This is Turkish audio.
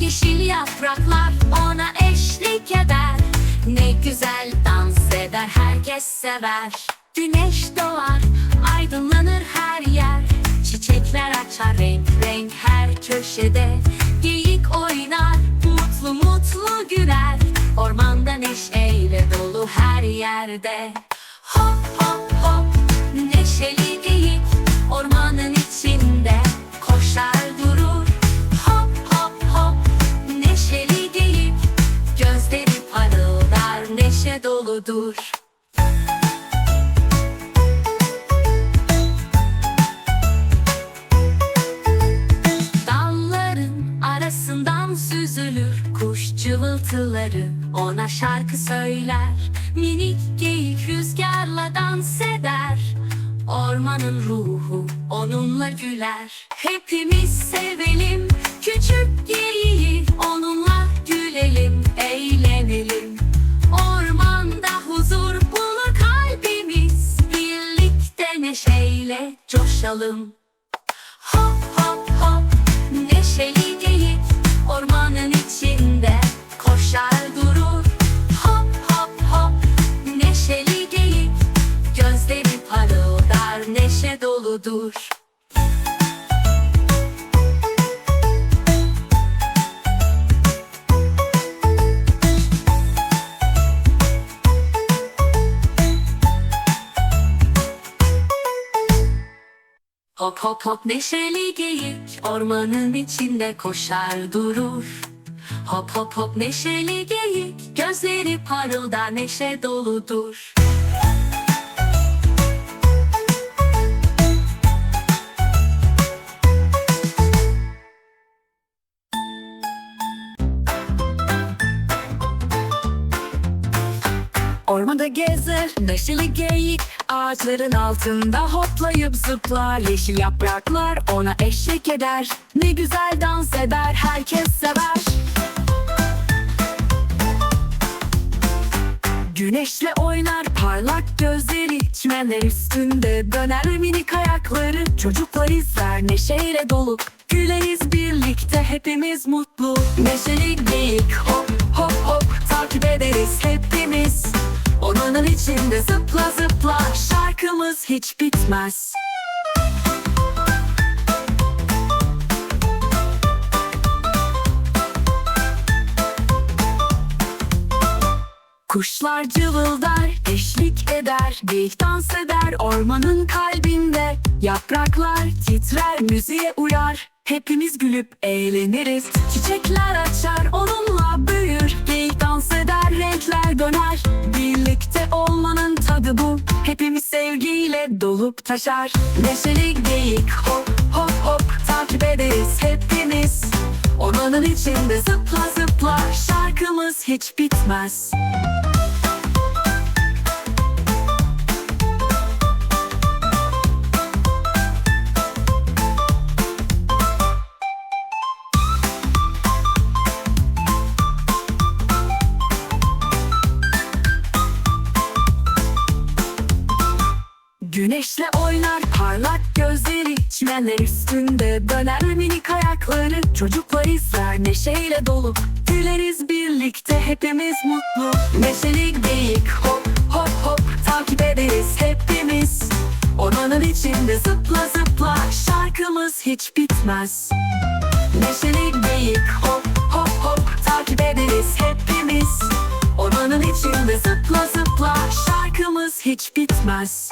Yeşil yapraklar ona eşlik eder. Ne güzel dans eder herkes sever. Güneş doğar aydınlanır her yer. Çiçekler açar renk renk her köşede. Geyik oynar mutlu mutlu güler. Ormanda neşeyle dolu her yerde. Hop hop hop neşeli geyik Ormanın içinde doludur Dalların arasından süzülür kuş cıvıltıları. Ona şarkı söyler minik geyik rüzgarla dans eder. Ormanın ruhu onunla güler. Hepimiz sevelim küçük geyiği neşeyle coşalım Hop hop hop neşeli geyik ormanın içinde koşar durur. Hop hop hop neşeli geyik gözleri parıldar neşe doludur. Hop hop hop neşeli geyik ormanın içinde koşar durur. Hop hop hop neşeli geyik gözleri parıldar neşe doludur. Ormanda gezer neşeli geyik Ağaçların altında hoplayıp zıplar. Yeşil yapraklar ona eşlik eder. Ne güzel dans eder herkes sever. Güneşle oynar parlak gözleri Çimenler üstünde döner minik ayakları. Çocuklar izler neşeyle dolu. Güleriz birlikte hepimiz mutlu. Neşeli geyik Ormanın içinde zıpla zıpla Şarkımız hiç bitmez. Kuşlar cıvıldar, eşlik eder Geyik dans eder ormanın kalbinde Yapraklar titrer, müziğe uyar. Hepimiz gülüp eğleniriz Çiçekler açar, onunla büyür. Geyik dans eder, renkler döner dolup taşar. Neşeli geyik hop hop hop Takip ederiz hepimiz Ormanın içinde zıpla zıpla Şarkımız hiç bitmez Güneşle oynar parlak gözleri Çimenler üstünde döner minik ayakları. Çocuklar izler neşeyle dolu Güleriz birlikte hepimiz mutlu. Neşeli geyik hop hop hop Takip ederiz hepimiz. Ormanın içinde zıpla zıpla Şarkımız hiç bitmez. Neşeli geyik hop hop hop Takip ederiz hepimiz. Ormanın içinde zıpla zıpla Şarkımız hiç bitmez